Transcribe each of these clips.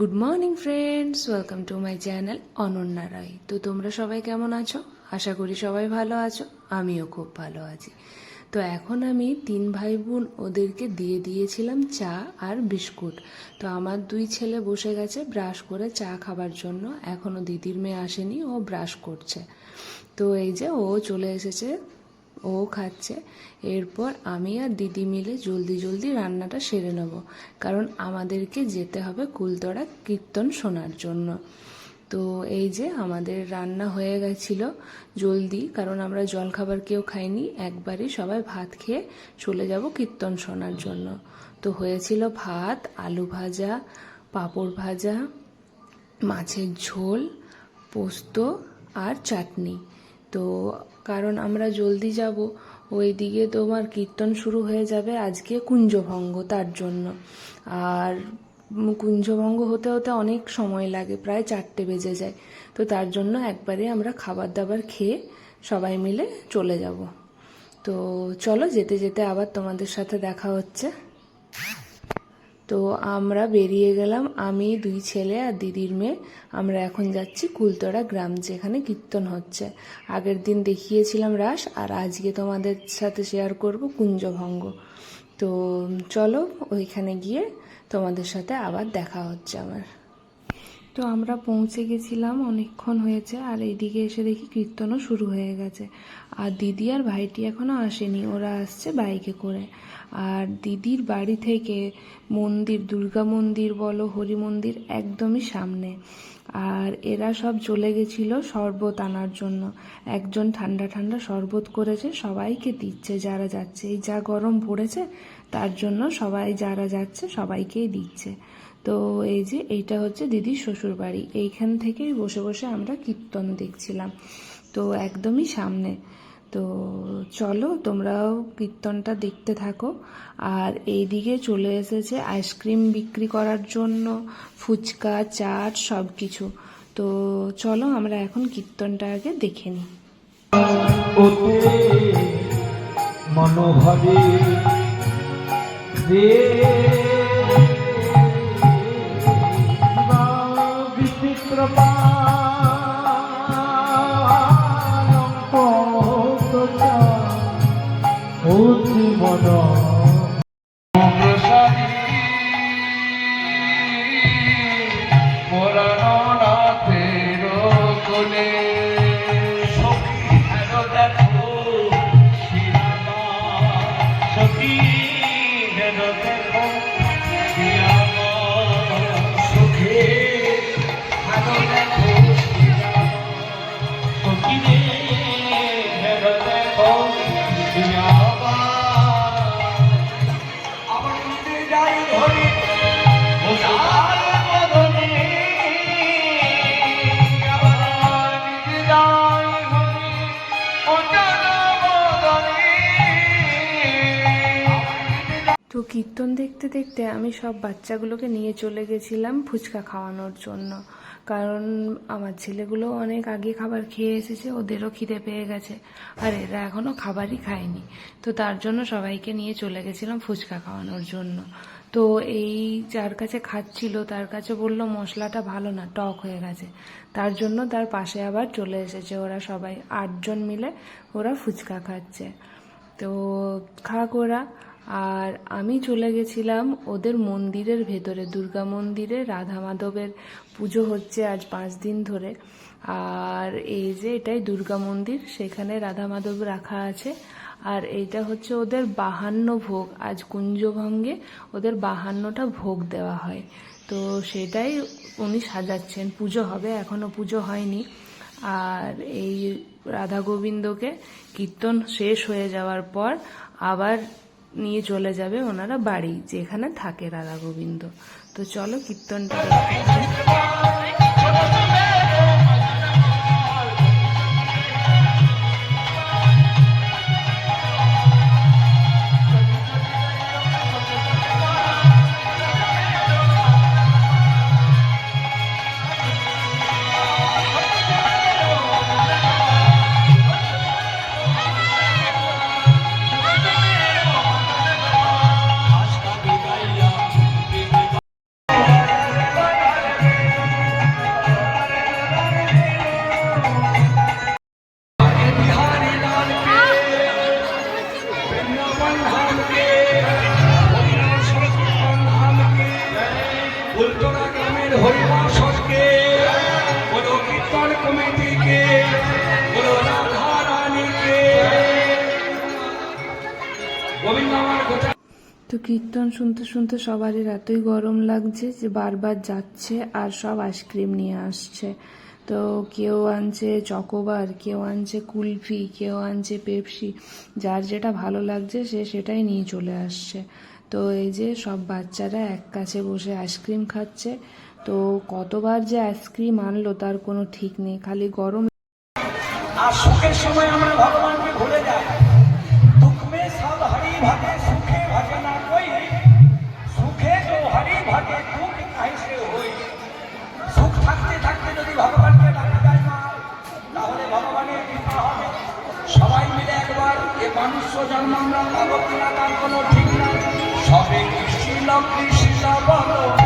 Good morning friends welcome to my channel Ananya Roy তো তোমরা সবাই কেমন আছো? আশা করি সবাই ভালো আছো। আমিও খুব ভালো আছি। তো এখন আমি তিন ভাই বোন ওদেরকে দিয়ে দিয়েছিলাম চা আর বিস্কুট। তো আমার দুই ছেলে বসে গেছে ব্রাশ করে চা খাবার জন্য। এখনও দিদির মেয়ে আসেনি, ও ব্রাশ করছে। তো এই যে ও চলে এসেছে ও খাচ্ছে। এরপর আমি আর দিদি মিলে জলদি জলদি রান্নাটা সেরে নেব, কারণ আমাদেরকে যেতে হবে কুলতড়া কীর্তন শোনার জন্য। তো এই যে আমাদের রান্না হয়ে গেছিল জলদি, কারণ আমরা জলখাবার কেউ খাইনি, একবারই সবাই ভাত খেয়ে চলে যাব কীর্তন শোনার জন্য। তো হয়েছিল ভাত, আলু ভাজা, পাঁপড় ভাজা, মাছের ঝোল, পোস্ত আর চাটনি। তো কারণ আমরা জলদি যাব। ওইদিকে তোমার কীর্তন শুরু হয়ে যাবে আজকে কুঞ্জভঙ্গ তার জন্য। আর কুঞ্জভঙ্গ হতে হতে অনেক সময় লাগে, প্রায় চারটে বেজে যায়। তো তার জন্য একবারে আমরা খাবার দাবার খেয়ে সবাই মিলে চলে যাব। তো চলো যেতে যেতে আবার তোমাদের সাথে দেখা হচ্ছে। তো আমরা বেরিয়ে গেলাম। আমি, দুই ছেলে আর দিদির মেয়ে। আমরা এখন যাচ্ছি কুলতরা গ্রাম, যেখানে কীর্তন হচ্ছে। আগের দিন দেখিয়েছিলাম রাস, আর আজকে তোমাদের সাথে শেয়ার করব কুঞ্জভঙ্গ। তো চলো, ওইখানে গিয়ে তোমাদের সাথে আবার দেখা হচ্ছে আমার। তো আমরা পৌঁছে গেছিলাম, অনেকক্ষণ হয়েছে, আর এইদিকে এসে দেখি কীর্তনও শুরু হয়ে গেছে। আর দিদি আর ভাইটি এখনও আসেনি, ওরা আসছে বাইকে করে। আর দিদির বাড়ি থেকে মন্দির, দুর্গা মন্দির বলো, হরি মন্দির একদমই সামনে। আর এরা সব চলে গেছিল শরবত আনার জন্য। একজন ঠান্ডা ঠান্ডা শরবত করেছে, সবাইকে দিচ্ছে যারা যাচ্ছে। এই যা গরম পড়েছে, তার জন্য সবাই যারা যাচ্ছে, সবাইকেই দিচ্ছে। তো এই যে এইটা হচ্ছে দিদির শ্বশুর বাড়ি এইখান থেকেই বসে বসে আমরা কীর্তন দেখছিলাম। তো একদমই সামনে। তো চলো তোমরাও কীর্তনটা দেখতে থাকো। আর এইদিকে চলে এসেছে আইসক্রিম বিক্রি করার জন্য, ফুচকা, চাট সব কিছু তো চলো আমরা এখন কীর্তনটা আগে দেখে নিই। মনোভাবে no. তো কীর্তন দেখতে দেখতে আমি সব বাচ্চাগুলোকে নিয়ে চলে গেছিলাম ফুচকা খাওয়ানোর জন্য। কারণ আমার ছেলেগুলো অনেক আগে খাবার খেয়ে এসেছে, ওদেরও খিদে পেয়ে গেছে, আর এরা এখনও খাবারই খায়নি। তো তার জন্য সবাইকে নিয়ে চলে গেছিলাম ফুচকা খাওয়ানোর জন্য। তো এই যার কাছে খাচ্ছিল, তার কাছে বলল, মশলাটা ভালো না, টক হয়ে গেছে। তার জন্য তার পাশে আবার চলে এসেছে ওরা সবাই, আটজন মিলে ওরা ফুচকা খাচ্ছে। তো খাক ওরা আর আমি চলে গেছিলাম ওদের মন্দিরের ভেতরে, দুর্গা মন্দিরে। রাধা মাধবের পুজো হচ্ছে আজ পাঁচ দিন ধরে। আর এই যে এটাই দুর্গা মন্দির, সেখানে রাধা মাধব রাখা আছে। আর এইটা হচ্ছে ওদের বাহান্ন ভোগ। আজ কুঞ্জভঙ্গে ওদের বাহান্নটা ভোগ দেওয়া হয়। তো সেটাই উনি সাজাচ্ছেন। পুজো হবে এখনও পুজো হয়নি। আর এই রাধা গোবিন্দকে কীর্তন শেষ হয়ে যাওয়ার পর আবার নিয়ে চলে যাবে ওনারা বাড়ি যেখানে থাকে রাধা গোবিন্দ। তো চলো কীর্তনটা তো কীর্তন শুনতে শুনতে সবারই এতই গরম লাগছে যে বারবার যাচ্ছে আর সব আইসক্রিম নিয়ে আসছে। তো কেউ আনছে চকোবার, কেউ আনছে কুলফি, কেউ আনছে পেপসি, যার যেটা ভালো লাগছে সে সেটাই নিয়ে চলে আসছে। তো এই যে সব বাচ্চারা এক কাছে বসে আইসক্রিম খাচ্ছে, তো কতবার যে আইসক্রিম আনলো তার কোনো ঠিক নেই, খালি গরম সময় আমরা ভগবান মানুষ জন্ম দান কোনো ঠিক নাই। সবে কৃষ্ণ কৃষ্ণ বলো।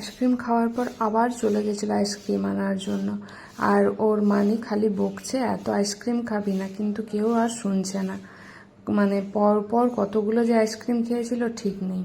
আইসক্রিম খাওয়ার পর আবার চলে গেছিল আইসক্রিম আনার জন্য। আর ওর মানি খালি বকছে, এত আইসক্রিম খাবি না। কিন্তু কেউ আর শুনছে না। মানে পর পর কতগুলো যে আইসক্রিম খেয়েছিল ঠিক নেই।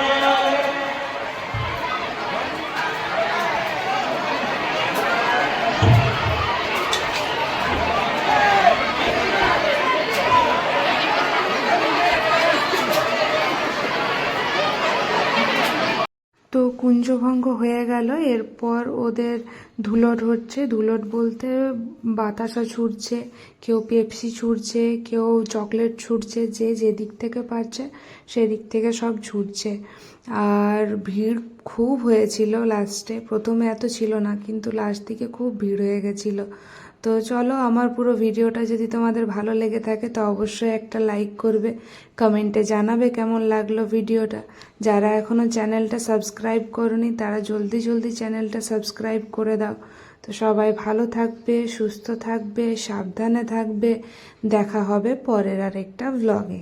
কুঞ্জভঙ্গ হয়ে গেল। এরপর ওদের ধুলট হচ্ছে। ধুলট বলতে বাতাসা ছুটছে, কেউ পেপসি ছুটছে, কেউ চকলেট ছুটছে, যে যেদিক থেকে পারছে সেদিক থেকে সব ছুটছে। আর ভিড় খুব হয়েছিল লাস্টে প্রথমে এত ছিল না, কিন্তু লাস্ট দিকে খুব ভিড় হয়ে গেছিল। তো চলো আমার পুরো ভিডিওটা যদি তোমাদের ভালো লেগে থাকে তো অবশ্যই একটা লাইক করবে। কমেন্টে জানাবে কেমন লাগল ভিডিওটা। যারা এখনও চ্যানেলটা সাবস্ক্রাইব করনি, তারা জলদি জলদি চ্যানেলটা সাবস্ক্রাইব করে দাও। তো সবাই ভালো থাকবে, সুস্থ থাকবে, সাবধানে থাকবে। দেখা হবে পরের আর একটা ব্লগে